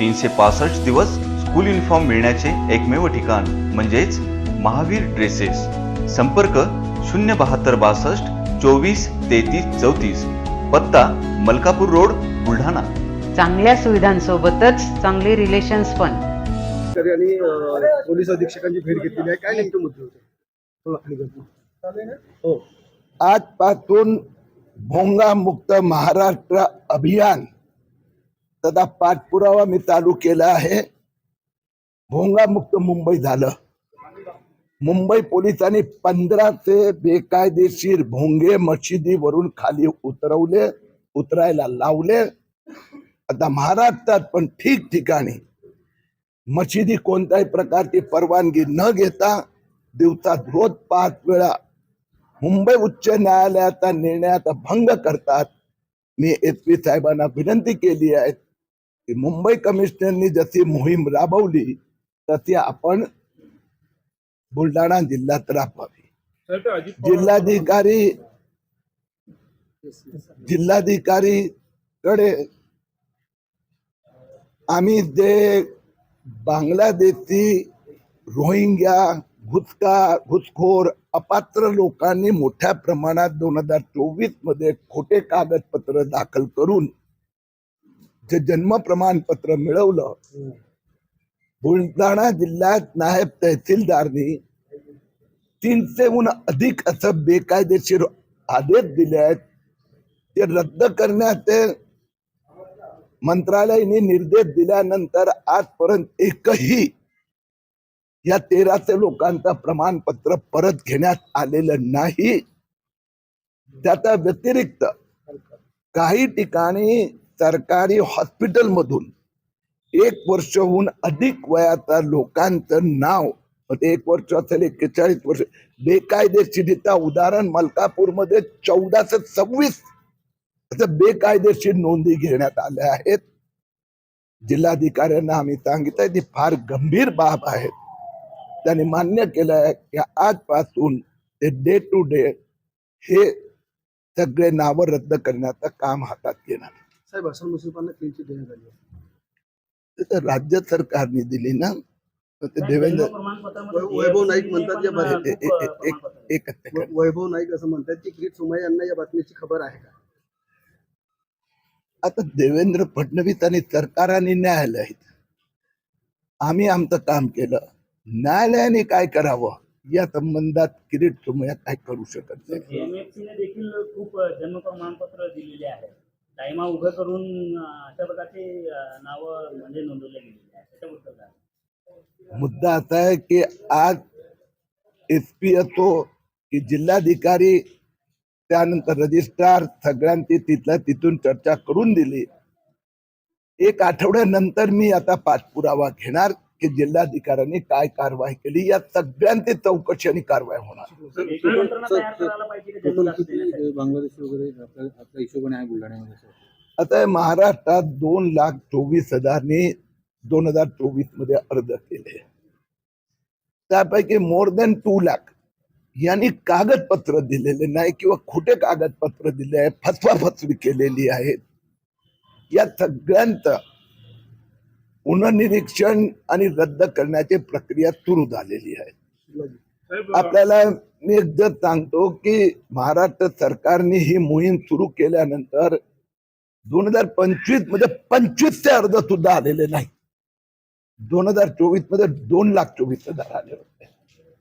तीनशे पासष्ट दिवस स्कूल युनिफॉर्म मिळण्याचे एकमेव ठिकाण म्हणजेच महावीर ड्रेसेस. संपर्क शून्य बहात्तर बासष्ट चोवीस तेहतीस चौतीस. पत्ता मलकापूर रोड बुलढाणा. चांगल्या सुविधांसोबतच चांगले रिलेशन्स पण. आणि पोलीस अधीक्षकांची भेट घेतलेली आहे काय नेमके मुद्दे होते. हो. आजपासून भोंगा मुक्त महाराष्ट्र अभियान तदा पाठपुरावा मी चालू केला आहे. भोंगामुक्त मुंबई झालं. मुंबई पोलिसांनी पंधराशे बेकायदेशीर भोंगे मशिदीवरून खाली उतरवले उतरायला लावले. आता महाराष्ट्रात पण ठिकठिकाणी मशिदी कोणत्याही प्रकारची परवानगी न घेता दिवसात रोज पाच वेळा मुंबई उच्च न्यायालयाचा निर्णयाचा भंग करतात. मी एस पी साहेबांना विनंती केली आहे की मुंबई कमिशनरनी जशी मोहीम राबवली तशी आपण बुलढाणा जिल्ह्यात राबवावी. जिल्हाधिकारी जिल्हाधिकारी कडे आम्ही जे बांगलादेशी रोहिंग्या घुसका घुसखोर अपात्र लोकांनी मोठ्या प्रमाणात दोन हजार चोवीसमध्ये खोटे कागदपत्र दाखल करून जे जन्म प्रमाणपत्र मिळवलं बुलढाणा जिल्ह्यात नायब तहसीलदारनी तीनशेहून अधिक असं बेकायदेशीर आदेश दिले आहेत. ते रद्द करण्याचे मंत्रालयाने निर्देश दिल्यानंतर आजपर्यंत एकही या तेराशे लोकांचं प्रमाणपत्र परत घेण्यात आलेलं नाही. त्याच्या व्यतिरिक्त काही ठिकाणी सरकारी हॉस्पिटलमधून एक वर्षहून अधिक वयाचा लोकांचं नाव एक वर्ष असेल एक्केचाळीस वर्ष बेकायदेशीरित्या उदाहरण मलकापूरमध्ये चौदाशे सव्वीस असं बेकायदेशीर नोंदी घेण्यात आल्या आहेत. जिल्हाधिकाऱ्यांना आम्ही सांगितलंय ती फार गंभीर बाब आहे त्यांनी मान्य केलं आहे की आजपासून ते डे टू डे हे सगळे नावं रद्द करण्याचं काम हातात घेणार. साहेब हसन मुश्रीफांना क्लीन चिट देण्यात आली आहे. ते तर राज्य सरकारने दिली ना. तर ते देवेंद्र वै- वैभव नाईक म्हणतात या बातमी- ए- ए- ए- एक- एकच वै- सेकंड. वैभव नाईक असं म्हणतात की किरीट सोमय्या यांना या बातमीची खबर आहे का? आता देवेंद्र फडणवीस आणि सरकाराने न्यायालय आहेत. आम्ही आमचं काम केलं. न्यायालयाने काय करावं? या संबंधात किरीट सोमय्या काय करू शकत नाही? एमएफसीने देखील खूप जन्म प्रमाणपत्र दिलेले आहेत. टायमा उभं करून अशा प्रकारचे नावं म्हणजे नोंदवले गेले. त्याच्याबद्दल काय? मुद्दा असा आहे की आज एस पी असो की जिल्हाधिकारी त्यानंतर रजिस्ट्रार सगळ्यांची तिथल्या तिथून चर्चा करून दिली. एक आठवड्यानंतर मी आता पाठपुरावा घेणार. की जिल्हाधिकाऱ्यांनी काय कारवाई केली या सगळ्यांची चौकशी आणि कारवाई होणार. हिशोबाने आता महाराष्ट्रात दोन लाख चोवीस हजारने दोन हजार चोवीसमध्ये अर्ज केले. त्यापैकी मोर देन टू लाख यांनी कागदपत्र दिलेले नाही किंवा खोटे कागदपत्र दिले आहे फसवाफसवी केलेली आहे या सगळ्यांचं पुनर्निरीक्षण आणि रद्द करण्याची प्रक्रिया सुरू झालेली आहे. आपल्याला मी एकदा सांगतो की महाराष्ट्र सरकारने ही मोहीम सुरू केल्यानंतर दोन हजार पंचवीसमध्ये पंचवीसचे अर्ज सुद्धा आलेले नाही. दोन हजार चोवीसमध्ये दोन लाख चोवीस हजार आले होते.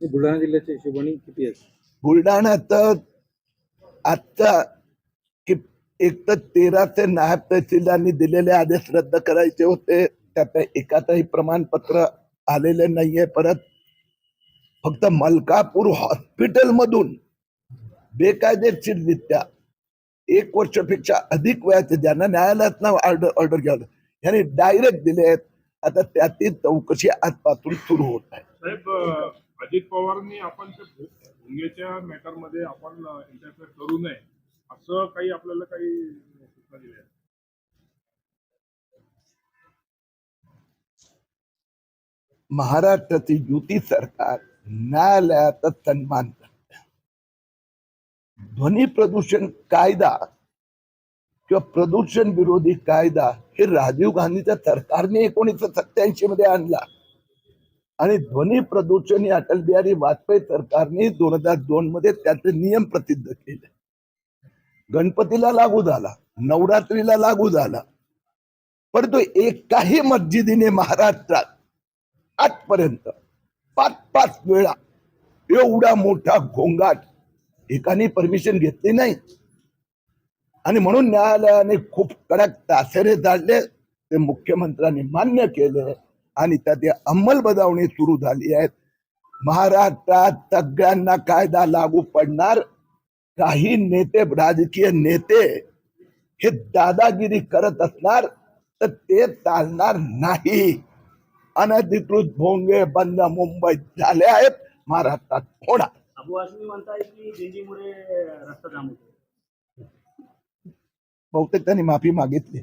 बुलढाणा जिल्ह्याच्या हिशोबाने किती आहेत? बुलढाण्यात आजचा कि एक तर तेराशे नायब तहसीलदारांनी दिलेले आदेश रद्द करायचे होते. त्यात एकाचंही प्रमाणपत्र आलेले नाहीये. परत फक्त मलकापूर हॉस्पिटल मधून बेकायदेशीररित्या एक वर्षापेक्षा अधिक वयाचे ज्यांना न्यायालयात ऑर्डर ऑर्डर घ्यावं यांनी डायरेक्ट दिले आहेत. आता त्याची चौकशी आजपासून सुरू होत आहे. साहेब अजित पवारांनी आपण भुंगेच्या मॅटरमध्ये आपण इंटरफेअर करू नये असं काही आपल्याला काही सूचना दिल्या महाराष्ट्राची युती सरकार न्यायालयाचा सन्मान करत. ध्वनी प्रदूषण कायदा किंवा प्रदूषण विरोधी कायदा हे राजीव गांधीच्या सरकारने एकोणीसशे सत्याऐंशी मध्ये आणला. आणि ध्वनी प्रदूषण हे अटल बिहारी वाजपेयी सरकारने दोन हजार दोन मध्ये त्याचे नियम प्रसिद्ध केले. गणपतीला लागू झाला नवरात्रीला लागू झाला. परंतु एकाही मस्जिदीने महाराष्ट्रात आजपर्यंत पाच पाच वेळा एवढा मोठा घोंगाट एकाने परमिशन घेतली नाही. आणि म्हणून न्यायालयाने खूप कडक तासेरे धाडले ते मुख्यमंत्र्यांनी मान्य केले आणि त्याची अंमलबजावणी सुरू झाली आहे. महाराष्ट्रात सगळ्यांना कायदा लागू पडणार. काही नेते राजकीय नेते हे दादागिरी करत असणार तर ते चालणार नाही. अनधिकृत भोंगे बंद मुंबईत झाले आहेत. महाराष्ट्रात होणार बहुतेक त्यांनी माफी मागितली.